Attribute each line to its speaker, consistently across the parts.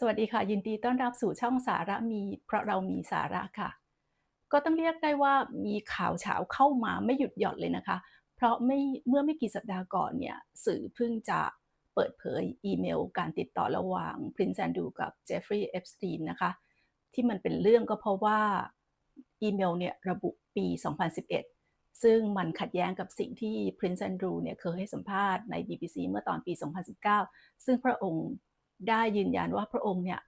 Speaker 1: สวัสดีค่ะ ยินดีต้อนรับสู่ช่องสาระมี เพราะเรามีสาระค่ะ ก็ต้องเรียกได้ว่ามีข่าวเฉาเข้ามาไม่หยุดหย่อนเลยนะคะ เพราะไม่เมื่อไม่กี่สัปดาห์ก่อนเนี่ยสื่อเพิ่งจะเปิดเผยอีเมลการติดต่อระหว่าง Prince Andrew กับ Jeffrey Epstein นนะคะ ที่มันเป็นเรื่องก็เพราะว่าอีเมลเนี่ยระบุปี 2011 ซึ่งมันขัดแย้งกับสิ่งที่ Prince Andrew เนี่ยเคยให้สัมภาษณ์ใน BBC เมื่อตอนปี 2019 ซึ่งพระองค์ ได้ยืนยันว่าพระองค์เนี่ย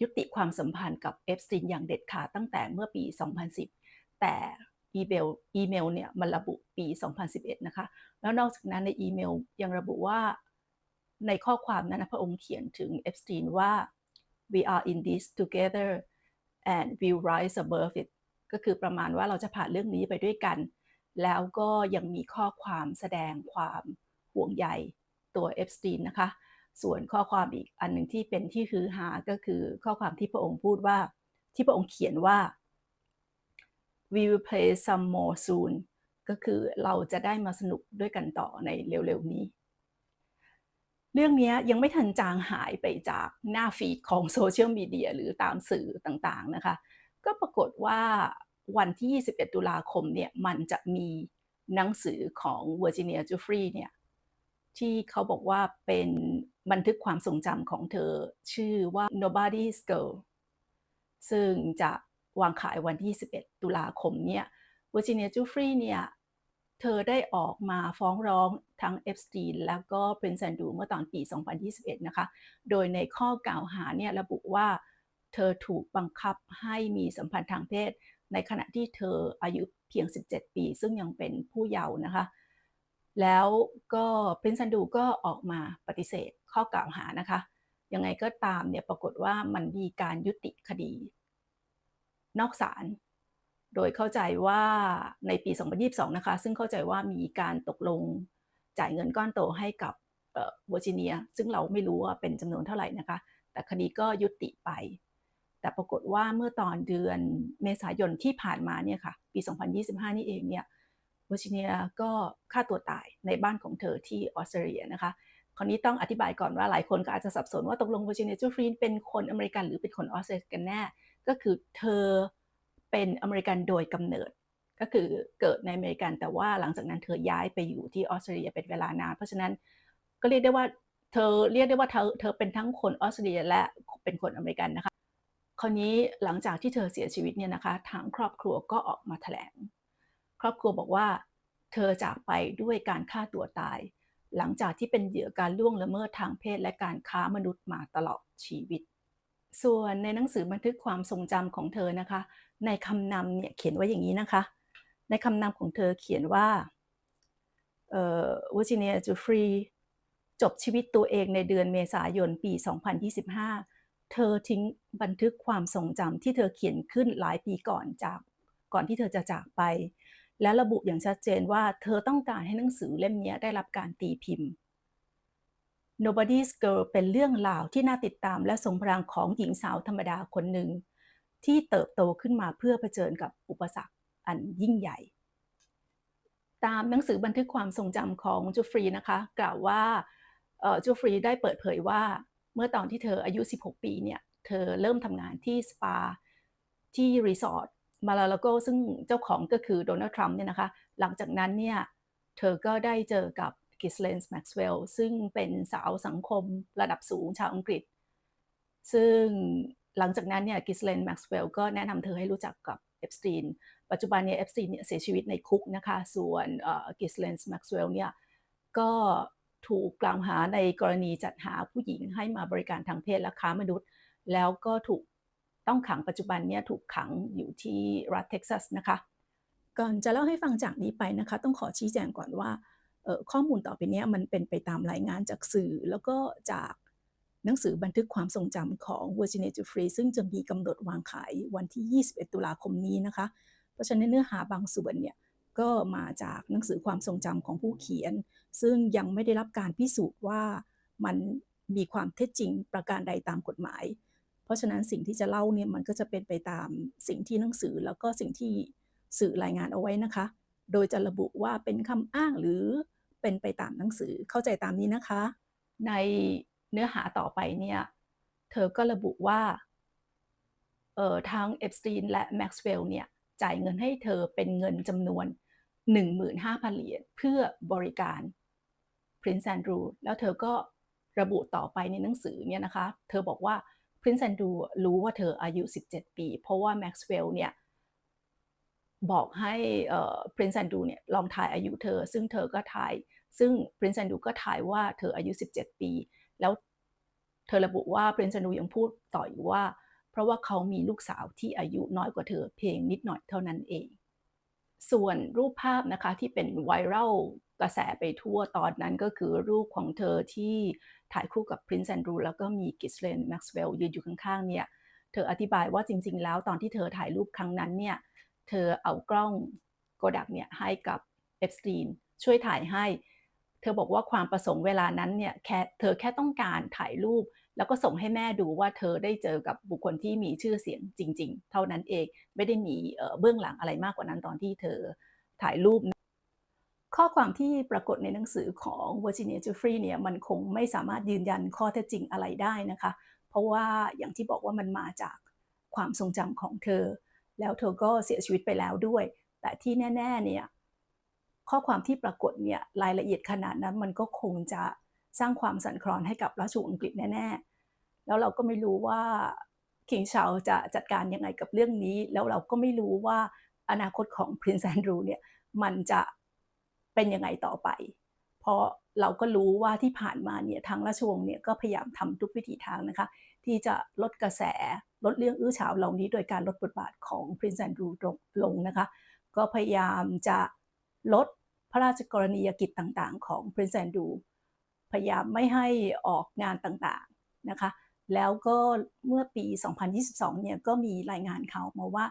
Speaker 1: ยุติความสัมพันธ์กับเอฟสตินอย่างเด็ดขาดตั้งแต่เมื่อปี 2010 แต่อีเมลอีเมลเนี่ยมันระบุปี 2011 นะคะ แล้วนอกจากนั้นในอีเมลยังระบุว่าในข้อความนั้นนะพระองค์เขียนถึงเอฟสตินว่า we are in this together and we'll rise above it ก็คือประมาณว่าเราจะผ่านเรื่องนี้ไปด้วยกัน แล้วก็ยังมีข้อความแสดงความห่วงใยตัวเอฟสตินนะคะ ส่วนข้อความอีกอันหนึ่งที่เป็นที่ฮือฮาก็คือข้อความที่พระองค์พูดว่า ที่พระองค์เขียนว่า we will play some more soon ก็คือเราจะได้มาสนุกด้วยกันต่อในเร็วๆนี้ เรื่องนี้ยังไม่ทันจางหายไปจากหน้าฟีดของโซเชียลมีเดียหรือตามสื่อต่างๆนะคะ ก็ปรากฏว่าวันที่ 21 ตุลาคมเนี่ยมันจะมีหนังสือของเวอร์จิเนียจูฟรีเนี่ยที่เขาบอกว่าเป็น บันทึกความทรงจำของเธอ ชื่อว่า Nobody's Girl ซึ่งจะวางขายวันที่ 11 ตุลาคมเนี่ยวอร์จิเนียจูฟรีเนี่ยเธอได้ออกมาฟ้องร้องทั้งเอฟสตีนแล้วก็เพนซันดูเมื่อตอนปี 2021 นะคะ โดยในข้อกล่าวหาเนี่ยระบุว่าเธอถูกบังคับให้มีสัมพันธ์ทางเพศ ในขณะที่เธออายุเพียง 17 ปี ซึ่งยังเป็นผู้เยาว์นะคะ แล้วก็พรินซันดูก็ออกมาปฏิเสธ ข้อกล่าวหานะคะ ยังไงก็ตามเนี่ยปรากฏว่ามันมีการยุติคดี นอกศาลโดยเข้าใจว่าในปี 2022 นะคะ ซึ่งเข้าใจว่ามีการตกลงจ่ายเงินก้อนโตให้กับเวอร์จิเนีย ซึ่งเราไม่รู้ว่าเป็นจำนวนเท่าไหร่นะคะ แต่คดีก็ยุติไป แต่ปรากฏว่าเมื่อตอนเดือนเมษายนที่ผ่านมาเนี่ยค่ะ ปี 2025 นี่เองเนี่ยเวอร์จิเนียก็ฆ่าตัวตายในบ้านของเธอที่ออสเตรเลียนะคะ คราวนี้ต้องอธิบายก่อนว่าหลายคนก็อาจจะสับสนว่าตกลงวอร์จิเนียจูฟรีนเป็นคนอเมริกันหรือเป็นคนออสเตรเลียกันแน่ ก็คือเธอเป็นอเมริกันโดยกำเนิด ก็คือเกิดในอเมริกันแต่ว่าหลังจากนั้นเธอย้ายไปอยู่ที่ออสเตรเลียเป็นเวลานาน เพราะฉะนั้นก็เรียกได้ว่าเธอเรียกได้ว่าเธอเธอเป็นทั้งคนออสเตรเลียและเป็นคนอเมริกันนะคะ คราวนี้หลังจากที่เธอเสียชีวิตเนี่ยนะคะทางครอบครัวก็ออกมาแถลง ครอบครัวบอกว่า เธอจากไปด้วยการฆ่าตัวตาย หลังจากที่เป็นเหยื่อการล่วงละเมิดทางเพศและการค้ามนุษย์มาตลอดชีวิต ส่วนในหนังสือบันทึกความทรงจำของเธอนะคะ ในคำนำเนี่ยเขียนไว้อย่างนี้นะคะ ในคำนำของเธอเขียนว่าเอ่อวอร์จิเนียจูฟรีจบชีวิตตัวเองในเดือนเมษายนปี 2025 เธอทิ้งบันทึกความทรงจำที่เธอเขียนขึ้นหลายปีก่อนจากก่อนที่เธอจะจากไป และระบุอย่างชัดเจนว่าเธอต้องการให้หนังสือเล่มนี้ได้รับการตีพิมพ์ Nobody's Girl เป็นเรื่องราวที่น่าติดตามและทรงพลังของหญิงสาวธรรมดาคนหนึ่ง ที่เติบโตขึ้นมาเพื่อเผชิญกับอุปสรรคอันยิ่งใหญ่ ตามหนังสือบันทึกความทรงจำของจูฟรีนะคะ กล่าวว่าจูฟรีได้เปิดเผยว่า เมื่อตอนที่เธออายุ 16 ปีเนี่ย เธอเริ่มทำงานที่สปาที่รีสอร์ท มาลาลโกซึ่งเจ้าของก็คือโดนัลด์ทรัมป์เนี่ยนะคะ หลังจากนั้นเนี่ยเธอก็ได้เจอกับกิสเลนส์แม็กซ์เวลล์ซึ่งเป็นสาวสังคมระดับสูงชาวอังกฤษ ซึ่งหลังจากนั้นเนี่ยกิสเลนแม็กซ์เวลล์ก็แนะนำเธอให้รู้จักกับเอฟสตีนปัจจุบันเนี่ยเอฟสตีนเนี่ยเสียชีวิตในคุกนะคะ ส่วนกิสเลนส์แม็กซ์เวลล์เนี่ยก็ถูกกล่าวหาในกรณีจัดหาผู้หญิงให้มาบริการทางเพศและค้ามนุษย์ แล้วก็ถูก ต้องขังปัจจุบันเนี่ยถูกขังอยู่ที่รัฐเท็กซัสนะคะ ก่อนจะเล่าให้ฟังจากนี้ไปนะคะ ต้องขอชี้แจงก่อนว่าข้อมูลต่อไปนี้มันเป็นไปตามรายงานจากสื่อ แล้วก็จากหนังสือบันทึกความทรงจำของ Virginia Jeffrey ซึ่งจะมีกำหนดวางขายวันที่ 21 ตุลาคมนี้นะคะ เพราะฉะนั้นเนื้อหาบางส่วนเนี่ยก็มาจากหนังสือความทรงจำของผู้เขียน ซึ่งยังไม่ได้รับการพิสูจน์ว่ามันมีความเท็จจริงประการใดตามกฎหมาย ราะฉะนั้นสิ่งที่จะเล่าเนี่ยมันก็จะเป็นไปตามสิ่งที่หนังสือแล้วก็สิ่งที่สื่อรายงานเอาไว้นะคะ โดยจะระบุว่าเป็นคำอ้างหรือเป็นไปตามหนังสือเข้าใจตามนี้นะคะ ในเนื้อหาต่อไปเนี่ย เธอก็ระบุว่าเอ่อทั้งเอฟสตีนและแม็กซ์เวลล์เนี่ย จ่ายเงินให้เธอเป็นเงินจำนวน 15,000 เหรียญเพื่อบริการ Prince Andrew แล้วเธอก็ระบุต่อไปในหนังสือเนี่ยนะคะ เธอบอกว่า Prince Andrew รู้ว่าเธออายุ 17 ปี เพราะว่า Maxwell เนี่ยบอกให้ Prince Andrew เนี่ยลองทายอายุเธอ ซึ่งเธอก็ทาย ซึ่ง Prince Andrew ก็ทายว่าเธออายุ 17 ปี แล้วเธอระบุว่า Prince Andrew ยังพูดต่ออีกว่า เพราะว่าเขามีลูกสาวที่อายุน้อยกว่าเธอเพียงนิดหน่อยเท่านั้นเอง ส่วนรูปภาพนะคะที่เป็นไวรัลกระแสไปทั่วตอนนั้นก็คือรูปของเธอที่ถ่ายคู่กับ Prince Andrew แล้วก็มีกิสเลนแม็กซ์เวลล์ยืนอยู่ข้างๆเนี่ยเธออธิบายว่าจริง ๆ แล้วตอนที่เธอถ่ายรูปครั้งนั้นเนี่ยเธอเอากล้องโกดักเนี่ยให้กับเอฟสตีนช่วยถ่ายให้ เธอบอกว่าความประสงค์เวลานั้นเนี่ยแค่เธอแค่ต้องการถ่ายรูป แล้วก็ส่งให้แม่ดูว่าเธอได้เจอกับบุคคลที่มีชื่อเสียงจริง ๆ เท่านั้นเองไม่ได้มีเบื้องหลังอะไรมากกว่านั้นตอนที่เธอถ่ายรูป ข้อความที่ปรากฏในหนังสือของ Virginia Jeffrey เนี่ยมันคงไม่สามารถยืนยันข้อเท็จจริงอะไรได้นะคะ เพราะว่าอย่างที่บอกว่ามันมาจากความทรงจำของเธอ แล้วเธอก็เสียชีวิตไปแล้วด้วย แต่ที่แน่ ๆ เนี่ยข้อความที่ปรากฏเนี่ยรายละเอียดขนาดนั้นมันก็คงจะ สร้างความสั่นคลอนให้กับราชวงศ์อังกฤษแน่ๆ แล้วเราก็ไม่รู้ว่าคิงชาลจะจัดการยังไงกับเรื่องนี้ แล้วเราก็ไม่รู้ว่าอนาคตของ Prince Andrew เนี่ยมันจะเป็นยังไงต่อไป เพราะเราก็รู้ว่าที่ผ่านมาเนี่ยทางราชวงศ์เนี่ยก็พยายามทำทุกวิถีทางนะคะ ที่จะลดกระแสลดเรื่องอื้อฉาวเหล่านี้ โดยการลดบทบาทของ Prince Andrew ลงนะคะ ก็พยายามจะลดพระราชกรณียกิจต่างๆ ของ Prince Andrew พยายามไม่ให้ออกงานต่างๆนะคะ แล้วก็เมื่อปี 2022 เนี่ยก็มีรายงานข่าวมาว่า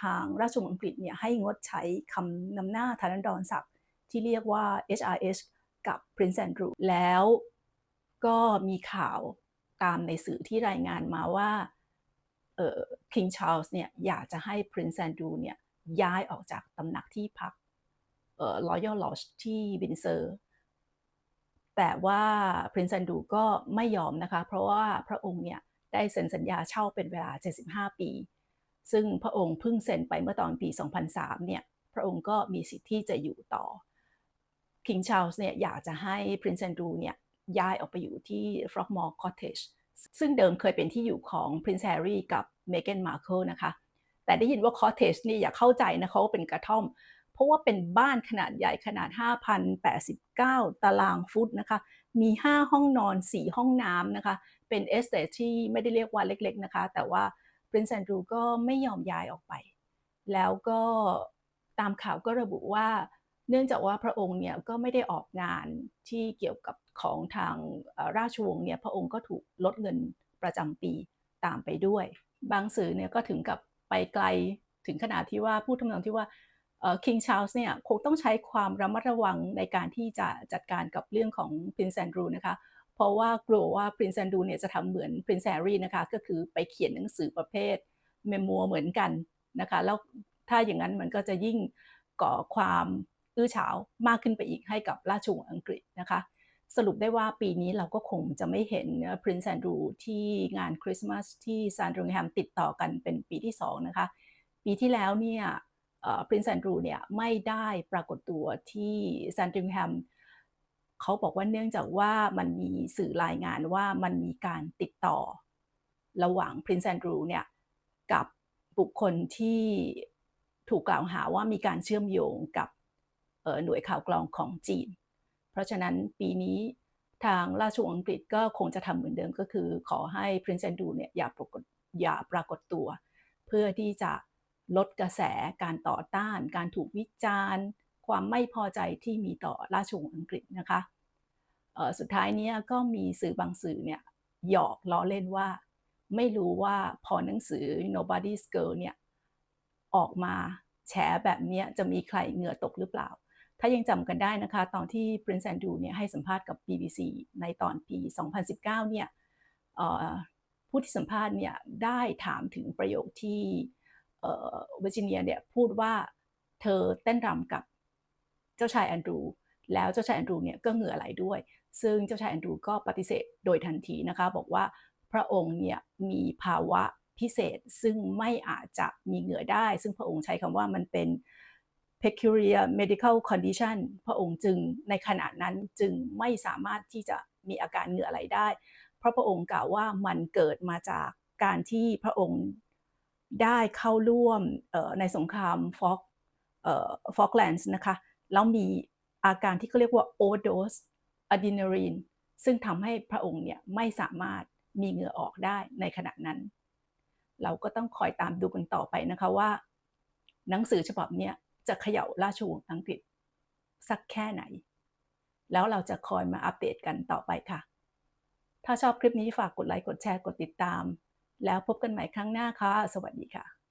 Speaker 1: ทางราชวงศ์อังกฤษเนี่ยให้งดใช้คำนำหน้าธนันดรศักดิ์ที่เรียกว่า HRH กับ Prince Andrew แล้วก็มีข่าวตามในสื่อที่รายงานมาว่าเอ่อ King Charles เนี่ยอยากจะให้ Prince Andrew เนี่ยย้ายออกจากตำหนักที่พักเอ่อ Royal Lodge ที่วินเซอร์ แต่ว่า Prince Andrew ก็ไม่ยอมนะคะ เพราะว่าพระองค์เนี่ยได้เซ็นสัญญาเช่าเป็นเวลา 75 ปี ซึ่งพระองค์เพิ่งเซ็นไปเมื่อตอนปี 2003 เนี่ย พระองค์ก็มีสิทธิ์ที่จะอยู่ต่อ King Charles เนี่ยอยากจะให้ Prince Andrew เนี่ยย้ายออกไปอยู่ที่ Frogmore Cottage ซึ่งเดิมเคยเป็นที่อยู่ของ Prince Harry กับ Meghan Markle นะคะ แต่ได้ยินว่า Cottage นี่อย่าเข้าใจนะคะว่าเป็นกระท่อม เพราะว่าเป็นบ้านขนาดใหญ่ขนาด 5,089 ตารางฟุตนะคะ มี 5 ห้องนอน 4 ห้องน้ำนะคะ เป็นเอสเตทที่ไม่ได้เรียกว่าเล็กๆนะคะ แต่ว่า Prince Andrew ก็ไม่ยอมย้ายออกไป แล้วก็ตามข่าวก็ระบุว่า เนื่องจากว่าพระองค์เนี่ยก็ไม่ได้ออกงานที่เกี่ยวกับของทางราชวงศ์เนี่ย พระองค์ก็ถูกลดเงินประจำปีตามไปด้วย บางสื่อเนี่ยก็ถึงกับไปไกลถึงขนาดที่ว่าพูดทำนองที่ว่า คิงชาร์ลส์เนี่ยคงต้องใช้ความระมัดระวังในการที่จะจัดการกับเรื่องของพรินซ์แอนดรูนะคะ เพราะว่ากลัวว่าพรินซ์แอนดรูเนี่ยจะทำเหมือนพรินซ์แฮร์รี่นะคะ ก็คือไปเขียนหนังสือประเภทเมมัวเหมือนกันนะคะ แล้วถ้าอย่างนั้นมันก็จะยิ่งก่อความอื้อฉาวมากขึ้นไปอีกให้กับราชวงศ์อังกฤษนะคะ สรุปได้ว่าปีนี้เราก็คงจะไม่เห็นพรินซ์แอนดรูที่งานคริสต์มาสที่ซานดริงแฮมติดต่อกันเป็นปีที่2นะคะ ปีที่แล้วเนี่ย พรินซ์แอนดรูเนี่ยไม่ได้ปรากฏตัวที่ซนดิงแฮมเขาบอกว่าเนื่องจากว่ามันมีสื่อรายงานว่ามันมีการติดต่อ ระหว่างพรินซ์แอนดรูเนี่ยกับบุคคลที่ถูกกล่าวหาว่ามีการเชื่อมโยงกับหน่วยข่าวกรองของจีน เพราะฉะนั้นปีนี้ทางราชวงศ์อังกฤษก็คงจะทำเหมือนเดิมก็คือขอให้ Prince Andrew เนี่ยอย่าปรากฏอย่าปรากฏตัว เพื่อที่จะ ลดกระแสการต่อต้าน การถูกวิจารณ์ ความไม่พอใจที่มีต่อราชวงศ์อังกฤษนะคะสุดท้ายนี้ก็มีสื่อบางสื่อเนี่ยหยอกล้อเล่นว่า ไม่รู้ว่าพอหนังสือ Nobody's Girl เนี่ยออกมาแฉแบบนี้จะมีใครเหงื่อตกหรือเปล่า ถ้ายังจำกันได้นะคะ ตอนที่ Prince Andrew เนี่ยให้สัมภาษณ์กับ BBC ในตอนปี 2019 เนี่ยผู้ที่สัมภาษณ์เนี่ยได้ถามถึงประโยคที่ เวอร์จิเนียเนี่ยพูดว่าเธอเต้นรำกับเจ้าชายแอนดรูแล้วเจ้าชายแอนดรูเนี่ยก็เหงื่อไหลด้วย ซึ่งเจ้าชายแอนดรูก็ปฏิเสธโดยทันทีนะคะบอกว่าพระองค์เนี่ยมีภาวะพิเศษซึ่งไม่อาจจะมีเหงื่อได้ ซึ่งพระองค์ใช้คำว่ามันเป็น peculiar medical condition พระองค์จึงในขณะนั้นจึงไม่สามารถที่จะมีอาการเหงื่อไหลได้ เพราะพระองค์กล่าวว่ามันเกิดมาจากการที่พระองค์ ได้เข้าร่วมในสงครามฟอกฟอกแลนด์นะคะ แล้วมีอาการที่เขาเรียกว่า overdose adrenaline ซึ่งทำให้พระองค์เนี่ยไม่สามารถมีเหงื่อออกได้ในขณะนั้น เราก็ต้องคอยตามดูกันต่อไปนะคะว่า หนังสือฉบับนี้จะเขย่าราชวงศ์อังกฤษ สักแค่ไหน แล้วเราจะคอยมาอัปเดตกันต่อไปค่ะ ถ้าชอบคลิปนี้ฝากกดไลค์ กดแชร์ กดติดตาม แล้วพบกันใหม่ครั้งหน้าค่ะ สวัสดีค่ะ